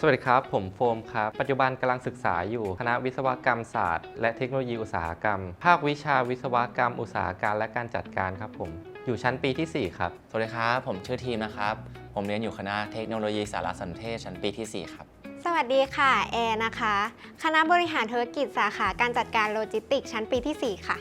สวัสดีครับ ผมโฟมครับ ปัจจุบันกำลังศึกษาอยู่คณะวิศวกรรมศาสตร์ และเทคโนโลยีอุตสาหกรรม ภาควิชาวิศวกรรม อุตสาหการและการจัดการครับผมอยู่ชั้นปีทีสี่ 4 ครับ สวัสดีครับ ผมชื่อทีมนะครับ ผมเรียนอยู่คณะเทคโนโลยีสารสนเทศชั้นปีที่ 4 ครับ สวัสดีค่ะ แอร์นะคะ คณะบริหารธุรกิจสาขาการจัดการโลจิสติกส์ชั้นปีที่ 4 ค่ะ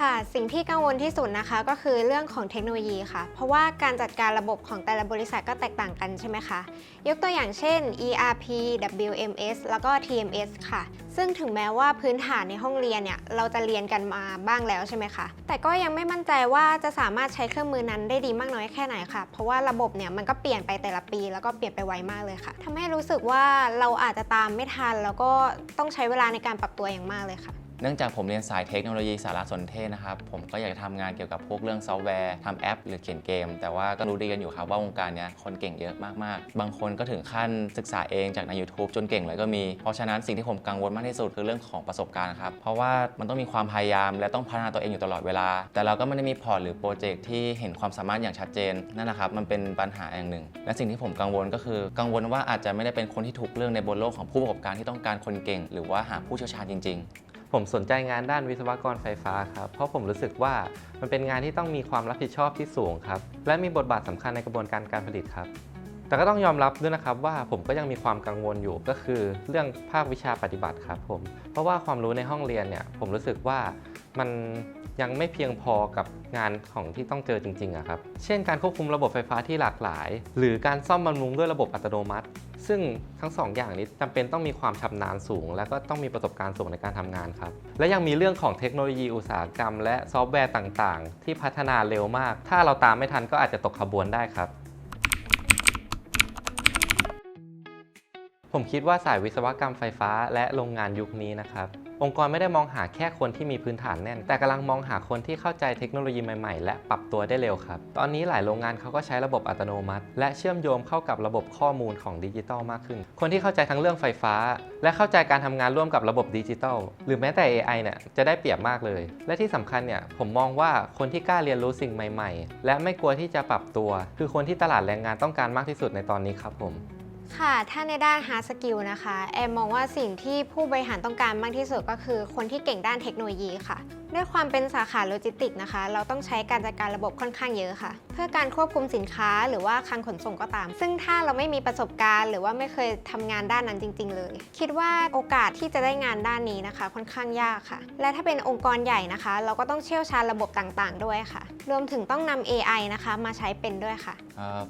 ค่ะ สิ่งที่กังวลที่สุดนะคะ ก็คือเรื่องของเทคโนโลยีค่ะ เพราะว่าการจัดการระบบของแต่ละบริษัทก็แตกต่างกันใช่ไหมคะ ยกตัวอย่างเช่น ERP WMS แล้วก็ TMS ค่ะ ซึ่งถึงแม้ว่าพื้นฐานในห้องเรียนเนี่ยเราจะเรียนกันมาบ้างแล้วใช่ไหมคะ แต่ก็ยังไม่มั่นใจว่าจะสามารถใช้เครื่องมือนั้นได้ดีมากน้อยแค่ไหนค่ะ เพราะว่าระบบเนี่ยมันก็เปลี่ยนไปแต่ละปี แล้วก็เปลี่ยนไปไวมากเลยค่ะทำให้รู้สึกว่าเราอาจจะตามไม่ทัน แล้วก็ต้องใช้เวลาในการปรับตัวอย่างมากเลยค่ะ เนื่องจากผมเรียนสายเทคโนโลยีสารสนเทศนะครับ ผมก็อยากจะทำงานเกี่ยวกับพวกเรื่องซอฟต์แวร์ทำแอป หรือเขียนเกม แต่ว่าก็รู้ดีกันอยู่ครับว่าวงการนี้คนเก่งเยอะมากๆ บางคนก็ถึงขั้นศึกษาเองจากใน YouTube จนเก่งเลยก็มี เพราะฉะนั้นสิ่งที่ผมกังวลมากที่สุดคือเรื่องของประสบการณ์ครับ เพราะว่ามันต้องมีความพยายามและต้องพัฒนาตัวเองอยู่ตลอดเวลา แต่เราก็ไม่ได้มีพอร์ตหรือโปรเจกต์ที่เห็นความสามารถอย่างชัดเจนนั่นแหละครับมันเป็นปัญหาอย่างหนึ่ง และสิ่งที่ผมกังวลก็คือ กังวลว่าอาจจะไม่ได้เป็นคนที่ถูกเลือกในบนโลกของผู้ประกอบการที่ต้องการคนเก่ง หรือว่าหาผู้เชี่ยวชาญจริง ๆ ผมสนใจงานด้านวิศวกรไฟฟ้าครับเพราะผมรู้สึกว่ามันเป็นงานที่ต้องมีความรับผิดชอบที่สูงครับและมีบทบาทสำคัญในกระบวนการการผลิตครับ แต่ก็ต้องยอมรับด้วยนะครับว่าผมก็ยังมีความกังวลอยู่ก็คือ เรื่องภาควิชาปฏิบัติครับผมเพราะว่าความรู้ในห้องเรียนเนี่ยผมรู้สึกว่ามัน ยังไม่เพียงพอกับงานของที่ต้องเจอจริงๆอะครับ เช่นการควบคุมระบบไฟฟ้าที่หลากหลาย หรือการซ่อมบำรุงด้วยระบบอัตโนมัติ ซึ่งทั้งสองอย่างนี้จำเป็นต้องมีความชำนาญสูง และก็ต้องมีประสบการณ์สูงในการทำงานครับ และยังมีเรื่องของเทคโนโลยีอุตสาหกรรม และซอฟต์แวร์ต่างๆ ที่พัฒนาเร็วมาก ถ้าเราตามไม่ทันก็อาจจะตกขบวนได้ครับ ผมคิดว่าสายวิศวกรรมไฟฟ้าและโรงงานยุคนี้นะครับ องค์กรไม่ได้มองหาแค่คนที่มีพื้นฐานแน่น แต่กำลังมองหาคนที่เข้าใจเทคโนโลยีใหม่ๆ และปรับตัวได้เร็วครับ ตอนนี้หลายโรงงานเขาก็ใช้ระบบอัตโนมัติ และเชื่อมโยงเข้ากับระบบข้อมูลของดิจิทัลมากขึ้น คนที่เข้าใจทั้งเรื่องไฟฟ้า และเข้าใจการทำงานร่วมกับระบบดิจิทัลหรือแม้แต่ AI เนี่ยจะได้เปรียบมากเลย และที่สำคัญเนี่ยผมมองว่าคนที่กล้าเรียนรู้สิ่งใหม่ ๆ และไม่กลัวที่จะปรับตัว คือคนที่ตลาดแรงงานต้องการมากที่สุดในตอนนี้ครับผม ค่ะ ถ้าในด้าน hard skill นะคะ แอมมองว่าสิ่งที่ผู้บริหารต้องการมากที่สุดก็คือคนที่เก่งด้านเทคโนโลยีค่ะด้วยความเป็นสาขาโลจิสติกส์นะคะ เราต้องใช้การจัดการระบบค่อนข้างเยอะค่ะ เพื่อการควบคุมสินค้าหรือว่าคลังขนส่งก็ตาม ซึ่งถ้าเราไม่มีประสบการณ์ หรือว่าไม่เคยทำงานด้านนั้นจริง ๆ เลย คิดว่าโอกาสที่จะได้งานด้านนี้นะคะ ค่อนข้างยากค่ะ และถ้าเป็นองค์กรใหญ่นะคะ เราก็ต้องเชี่ยวชาญระบบต่างๆ ด้วยค่ะ รวมถึงต้องนำ AI นะคะมาใช้เป็นด้วยค่ะ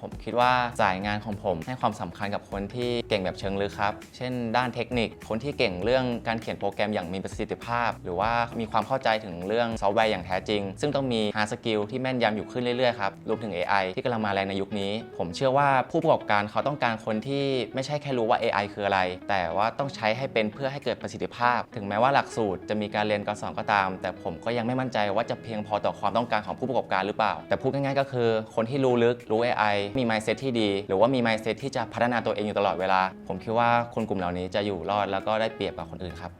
ผมคิดว่าสายงานของผมให้ความสำคัญกับคนที่เก่งแบบเชิงลึกครับ เช่น ด้านเทคนิค คนที่เก่งเรื่องการเขียนโปรแกรมอย่างมีประสิทธิภาพ หรือว่ามีความเข้าใจถึงเรื่องซอฟต์แวร์อย่างแท้จริง ซึ่งต้องมี hard skill ที่แม่นยำอยู่ขึ้นเรื่อยๆครับรวมถึง AI ที่กำลังมาแรงในยุคนี้ ผมเชื่อว่าผู้ประกอบการเขาต้องการคนที่ไม่ใช่แค่รู้ว่า AI คืออะไร แต่ว่าต้องใช้ให้เป็นเพื่อให้เกิดประสิทธิภาพ ถึงแม้ว่าหลักสูตรจะมีการเรียนการสอนก็ตาม แต่ผมก็ยังไม่มั่นใจว่าจะเพียงพอต่อความต้องการของผู้ประกอบการหรือเปล่า แต่พูดง่ายๆก็คือ คนที่รู้ลึกรู้ AI มี mindset ที่ดี หรือว่ามี mindset ที่จะพัฒนาตัวเองอยู่ตลอดเวลา ผมคิดว่าคนกลุ่มเหล่านี้จะอยู่รอดแล้วก็ได้เปรียบกว่าคนอื่นครับ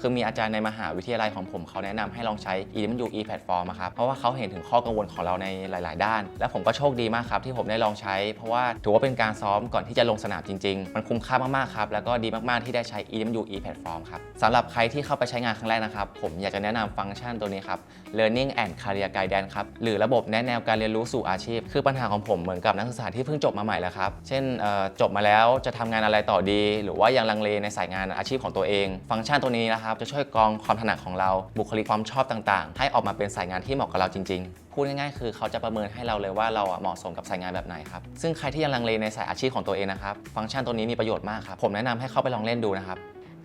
คือมีอาจารย์ในมหาวิทยาลัยของผมเขาแนะนำให้ลองใช้ EMU e platform ครับ เพราะว่าเขาเห็นถึงข้อกังวลของเราในหลาย ๆ ด้าน และผมก็โชคดีมากครับที่ผมได้ลองใช้ เพราะว่าถือว่าเป็นการซ้อมก่อนที่จะลงสนามจริง ๆ มันคุ้มค่ามาก ๆ ครับ แล้วก็ดีมาก ๆ ที่ได้ใช้ EMU e platform ครับสำหรับใครที่เข้าไปใช้งานครั้งแรกนะครับ ผมอยากจะแนะนำฟังก์ชันตัวนี้ครับ Learning and Career Guidance ครับ หรือระบบแนะแนวการเรียนรู้สู่อาชีพ คือปัญหาของผมเหมือนกับนักศึกษาที่เพิ่งจบมาใหม่แล้วครับ เช่นจบมาแล้วจะทำงานอะไรต่อดี หรือว่ายังลังเลในสายงานอาชีพของตัวเอง ฟังก์ชันตัวนี้นะครับจะช่วยกรองความถนัดของเราบุคลิกความชอบต่างๆ ให้ออกมาเป็นสายงานที่เหมาะกับเราจริง ๆพูดง่ายๆ คือเขาจะประเมินให้เราเลยว่าเราเหมาะสมกับสายงานแบบไหนครับ ซึ่งใครที่ยังลังเลในสายอาชีพของตัวเองนะครับ ฟังก์ชันตัวนี้มีประโยชน์มากครับ ผมแนะนำให้เข้าไปลองเล่นดูนะครับ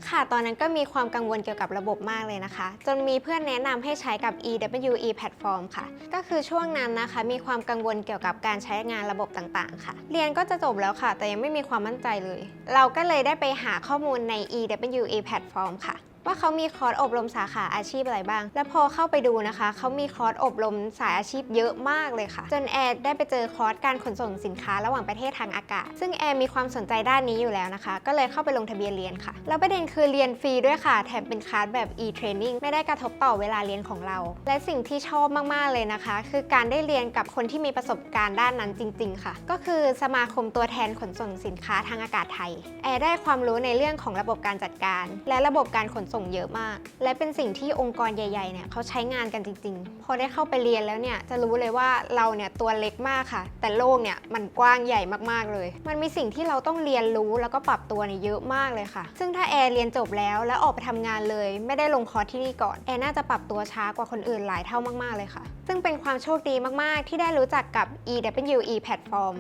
ค่ะ ตอนนั้นก็มีความกังวลเกี่ยวกับระบบมากเลยนะคะ จนมีเพื่อนแนะนำให้ใช้กับ EWE Platform ค่ะ ก็คือช่วงนั้นนะคะ มีความกังวลเกี่ยวกับการใช้งานระบบต่างๆ ค่ะ เรียนก็จะจบแล้วค่ะ แต่ยังไม่มีความมั่นใจเลย เราก็เลยได้ไปหาข้อมูลใน EWE Platform ค่ะ ว่าเขามีคอร์สอบรมสาขาอาชีพอะไรบ้าง แล้วพอเข้าไปดูนะคะ เขามีคอร์สอบรมสายอาชีพเยอะมากเลยค่ะ จนแอร์ได้ไปเจอคอร์สการขนส่งสินค้าระหว่างประเทศทางอากาศ ซึ่งแอร์มีความสนใจด้านนี้อยู่แล้วนะคะ ก็เลยเข้าไปลงทะเบียนเรียนค่ะ แล้วประเด็นคือเรียนฟรีด้วยค่ะ แถมเป็นคลาสแบบ e-training ไม่ได้กระทบต่อเวลาเรียนของเรา และสิ่งที่ชอบมาก ๆ เลยนะคะ คือการได้เรียนกับคนที่มีประสบการณ์ด้านนั้นจริง ๆ ค่ะ ก็คือสมาคมตัวแทนขนส่งสินค้าทางอากาศไทย แอร์ได้ความรู้ในเรื่องของระบบการจัดการ และระบบการขนส่งเยอะมาก และเป็นสิ่งที่องค์กรใหญ่ๆเนี่ยเขาใช้งานกันจริงๆ พอได้เข้าไปเรียนแล้วเนี่ยจะรู้เลยว่าเราเนี่ยตัวเล็กมากค่ะ แต่โลกเนี่ยมันกว้างใหญ่มากๆเลย มันมีสิ่งที่เราต้องเรียนรู้แล้วก็ปรับตัวเนี่ยเยอะมากเลยค่ะ ซึ่งถ้าแอร์เรียนจบแล้วแล้วออกไปทำงานเลย ไม่ได้ลงคอร์สที่นี่ก่อนแอร์น่าจะปรับตัวช้ากว่าคนอื่นหลายเท่ามากๆเลยค่ะ ซึ่งเป็นความโชคดีมากๆ ที่ได้รู้จักกับ EWE Platform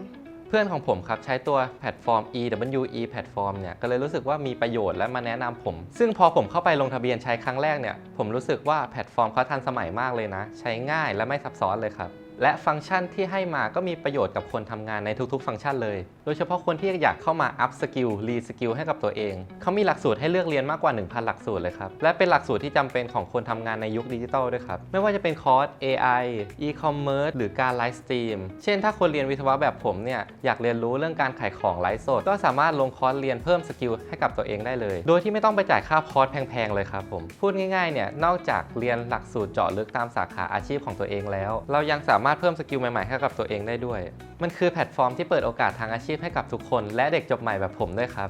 เพื่อนของผมครับใช้ตัวแพลตฟอร์ม EWE แพลตฟอร์มเนี่ยก็เลยรู้สึกว่ามีประโยชน์และมาแนะนำผม ซึ่งพอผมเข้าไปลงทะเบียนใช้ครั้งแรกเนี่ยผมรู้สึกว่าแพลตฟอร์มเขาทันสมัยมากเลยนะ ใช้ง่ายและไม่ซับซ้อนเลยครับและฟังก์ชันที่ให้มาก็มีประโยชน์กับคนทำงานในทุกๆ ฟังก์ชันเลย โดยเฉพาะคนที่อยากเข้ามาอัพสกิลรีสกิลให้กับตัวเอง เขามีหลักสูตรให้เลือกเรียนมากกว่า 1,000 หลักสูตรเลยครับ และเป็นหลักสูตรที่จำเป็นของคนทำงานในยุคดิจิทัลด้วยครับ ไม่ว่าจะเป็นคอร์ส AI e-commerce หรือการไลฟ์สตรีม เช่นถ้าคนเรียนวิศวะแบบผมเนี่ยอยากเรียนรู้เรื่องการขายของไลฟ์สด ก็สามารถลงคอร์สเรียนเพิ่มสกิลให้กับตัวเองได้เลย โดยที่ไม่ต้องไปจ่ายค่าคอร์สแพงๆเลยครับผมพูดง่ายๆเนี่ยนอกจากเรียนหลักสูตรเจาะลึกตามสาขาอาชีพของตัวเองแล้ว เรายังสามารถเพิ่มสกิลใหม่ๆให้กับตัวเองได้ด้วย มันคือแพลตฟอร์มที่เปิดโอกาสทางอาชีพให้กับทุกคน และเด็กจบใหม่แบบผมด้วยครับ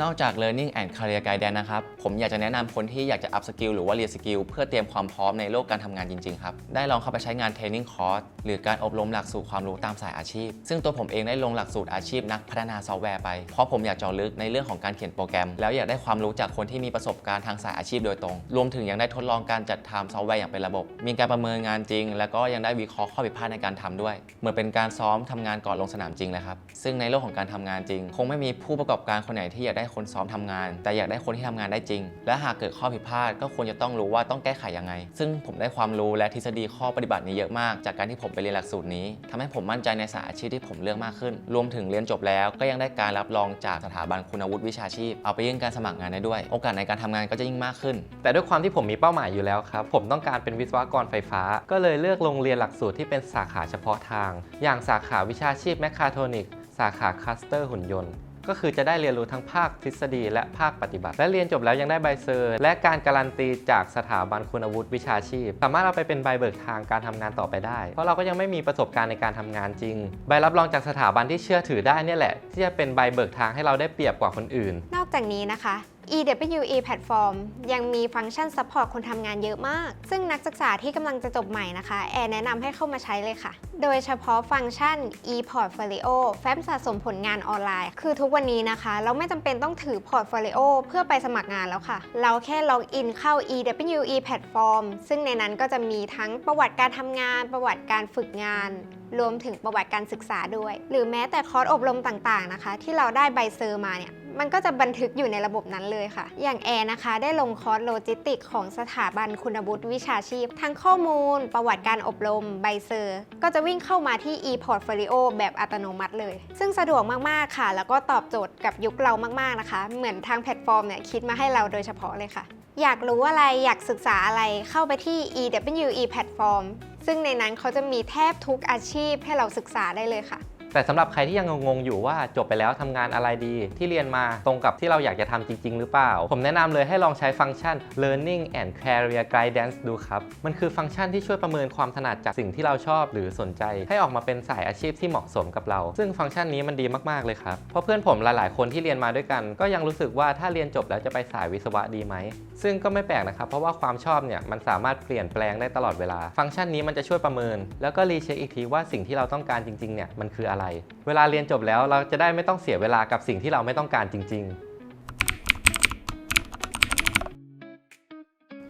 นอกจาก Learning and Career Guidance นะครับ ผมอยากจะแนะนำคนที่อยากจะ up skill หรือว่าเรียนสกิลเพื่อเตรียมความพร้อมในโลกการทำงานจริงๆครับ ได้ลองเข้าไปใช้งาน Training Course หรือการอบรมหลักสูตรความรู้ตามสายอาชีพ ซึ่งตัวผมเองได้ลงหลักสูตรอาชีพนักพัฒนาซอฟต์แวร์ไป เพราะผมอยากเจาะลึกในเรื่องของการเขียนโปรแกรม แล้วอยากได้ความรู้จากคนที่มีประสบการณ์ทางสายอาชีพโดยตรง รวมถึงยังได้ทดลองการจัดทำซอฟต์แวร์อย่างเป็นระบบ มีการประเมินงานจริง แล้วก็ยังได้วิเคราะห์ข้อผิดพลาดในการทำด้วย เหมือนเป็นการซ้อมทำงานก่อนลงสนามจริงเลยครับ ซึ่งในโลกของการทำงานจริง คงไม่มีผู้ประกอบการคนไหนที่อยากได้คนซ้อมทำงาน แต่อยากได้คนที่ทำงานได้จริง และหากเกิดข้อผิดพลาดก็ควรจะต้องรู้ว่าต้องแก้ไขยังไง ซึ่งผมได้ความรู้และทฤษฎีข้อปฏิบัตินี้เยอะมาก จากการที่ผมไปเรียนหลักสูตรนี้ทำให้ผมมั่นใจในสายอาชีพที่ผมเลือกมากขึ้น รวมถึงเรียนจบแล้ว ก็ยังได้การรับรองจากสถาบันคุณวุฒิวิชาชีพ เอาไปยื่นการสมัครงานได้ด้วย โอกาสในการทำงานก็จะยิ่งมากขึ้น แต่ด้วยความที่ผมมีเป้าหมายอยู่แล้วครับ ผมต้องการเป็นวิศวกรไฟฟ้า ก็เลยเลือกโรงเรียนหลักสูตรที่เป็นสาขาเฉพาะทาง อย่างสาขาวิชาชีพแมคคาโทนิกสาขาคัสเตอร์หุ่นยนต์ ก็คือจะได้เรียนรู้ทั้งภาคทฤษฎีและภาคปฏิบัติ และเรียนจบแล้วยังได้ใบเซอร์ และการการันตีจากสถาบันคุณวุฒิวิชาชีพ สามารถเอาไปเป็นใบเบิกทางการทำงานต่อไปได้ เพราะเราก็ยังไม่มีประสบการณ์ในการทำงานจริง ใบรับรองจากสถาบันที่เชื่อถือได้เนี่ยแหละ ที่จะเป็นใบเบิกทางให้เราได้เปรียบกว่าคนอื่น นอกจากนี้นะคะ EWE Platform ยังมีฟังก์ชันซัพพอร์ตคนทำงานเยอะมาก ซึ่งนักศึกษาที่กำลังจะจบใหม่นะคะ แอร์แนะนำให้เข้ามาใช้เลยค่ะ โดยเฉพาะฟังก์ชัน e-portfolio แฟ้มสะสมผลงานออนไลน์ คือทุกวันนี้นะคะ เราไม่จำเป็นต้องถือพอร์ตโฟลิโอเพื่อไปสมัครงานแล้วค่ะ เราแค่ล็อกอินเข้า EWE Platform ซึ่งในนั้นก็จะมีทั้งประวัติการทำงาน ประวัติการฝึกงานรวมถึงประวัติการศึกษาด้วย หรือแม้แต่คอร์สอบรมต่างๆนะคะ ที่เราได้ใบเซอร์มาเนี่ย มันก็จะบันทึกอยู่ในระบบนั้นเลยค่ะ อย่างแอร์นะคะ ได้ลงคอร์สโลจิสติก ของสถาบันคุณวุฒิวิชาชีพ ทั้งข้อมูล ประวัติการอบรม ใบเซอร์ ก็จะวิ่งเข้ามาที่ e-portfolio แบบอัตโนมัติเลย ซึ่งสะดวกมาก ๆ ค่ะ แล้วก็ตอบโจทย์กับยุคเรามาก ๆ นะคะ เหมือนทางแพลตฟอร์มเนี่ยคิดมาให้เราโดยเฉพาะเลยค่ะ อยากรู้อะไร อยากศึกษาอะไร เข้าไปที่ EWE Platform ซึ่งในนั้นเขาจะมีแทบทุกอาชีพให้เราศึกษาได้เลยค่ะ แต่สำหรับใครที่ยังงงๆอยู่ว่าจบไปแล้วทำงานอะไรดี ที่เรียนมาตรงกับที่เราอยากจะทำจริง ๆ หรือเปล่า ผมแนะนำเลยให้ลองใช้ฟังก์ชัน Learning and Career Guidance ดูครับ มันคือฟังก์ชันที่ช่วยประเมินความถนัดจากสิ่งที่เราชอบหรือสนใจ ให้ออกมาเป็นสายอาชีพที่เหมาะสมกับเรา ซึ่งฟังก์ชันนี้มันดีมากๆเลยครับ เพราะเพื่อนผมหลายๆ คนที่เรียนมาด้วยกัน ก็ยังรู้สึกว่าถ้าเรียนจบแล้วจะไปสายวิศวะดีไหม ซึ่งก็ไม่แปลกนะครับ เพราะว่าความชอบเนี่ยมันสามารถเปลี่ยนแปลงได้ตลอดเวลา ฟังก์ชันนี้มันจะช่วยประเมิน แล้วก็รีเช็คอีกทีว่าสิ่งที่เราต้องการจริงๆเนี่ยมันคืออะไรเวลาเรียนจบแล้วเราจะได้ไม่ต้องเสียเวลากับสิ่งที่เราไม่ต้องการจริง ๆ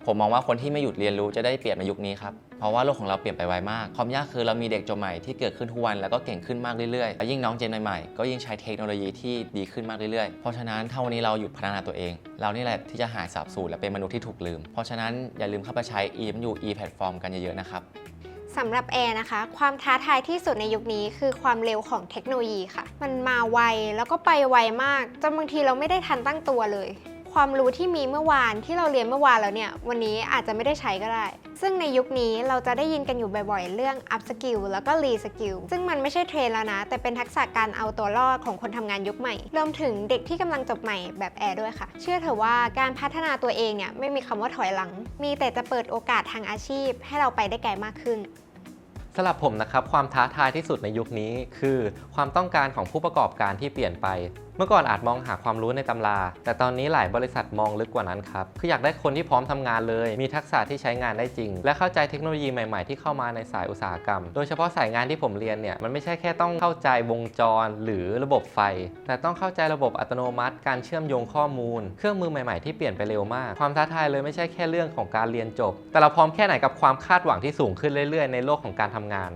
ผมมองว่าคนที่ไม่หยุดเรียนรู้จะได้เปรียบในยุคนี้ครับ เพราะว่าโลกของเราเปลี่ยนไปไวมาก ความยากคือเรามีเด็กจบใหม่ที่เกิดขึ้นทุกวันแล้วก็เก่งขึ้นมากเรื่อยๆ และยิ่งน้องเจนใหม่ๆก็ยิ่งใช้เทคโนโลยีที่ดีขึ้นมากเรื่อยๆ เพราะฉะนั้นถ้าวันนี้เราหยุดพัฒนาตัวเอง เรานี่แหละที่จะหายสาบสูญและเป็นมนุษย์ที่ถูกลืม เพราะฉะนั้นอย่าลืมเข้าไปใช้ EMU e platform กันเยอะๆนะครับ สำหรับแอร์นะคะ ความท้าทายที่สุดในยุคนี้คือความเร็วของเทคโนโลยีค่ะ มันมาไวแล้วก็ไปไวมากจนบางทีเราไม่ได้ทันตั้งตัวเลย ความรู้ที่มีเมื่อวานที่เราเรียนเมื่อวานแล้วเนี่ย วันนี้อาจจะไม่ได้ใช้ก็ได้ ซึ่งในยุคนี้เราจะได้ยินกันอยู่บ่อยๆ เรื่อง up skill แล้วก็ re skill ซึ่งมันไม่ใช่เทรนแล้วนะ แต่เป็นทักษะการเอาตัวรอดของคนทำงานยุคใหม่ รวมถึงเด็กที่กำลังจบใหม่แบบแอร์ด้วยค่ะ เชื่อเถอะว่าการพัฒนาตัวเองเนี่ยไม่มีคำว่าถอยหลัง มีแต่จะเปิดโอกาสทางอาชีพ ให้เราไปได้ไกลมากขึ้นสำหรับผมนะครับความท้าทายที่สุดในยุคนี้ คือ ความต้องการของผู้ประกอบการที่เปลี่ยนไป มื่อก่อนอาจมองหาความรู้ในตำรา แต่ตอนนี้หลายบริษัทมองลึกกว่านั้นครับ คืออยากได้คนที่พร้อมทำงานเลย มีทักษะที่ใช้งานได้จริง และเข้าใจเทคโนโลยีใหม่ๆ ที่เข้ามาในสายอุตสาหกรรม โดยเฉพาะสายงานที่ผมเรียนเนี่ย มันไม่ใช่แค่ต้องเข้าใจวงจร หรือระบบไฟ แต่ต้องเข้าใจระบบอัตโนมัติ การเชื่อมโยงข้อมูล เครื่องมือใหม่ๆ ที่เปลี่ยนไปเร็วมาก ความท้าทายเลยไม่ใช่แค่เรื่องของการเรียนจบ แต่เราพร้อมแค่ไหนกับความคาดหวังที่สูงขึ้นเรื่อยๆ ในโลกของการทำงาน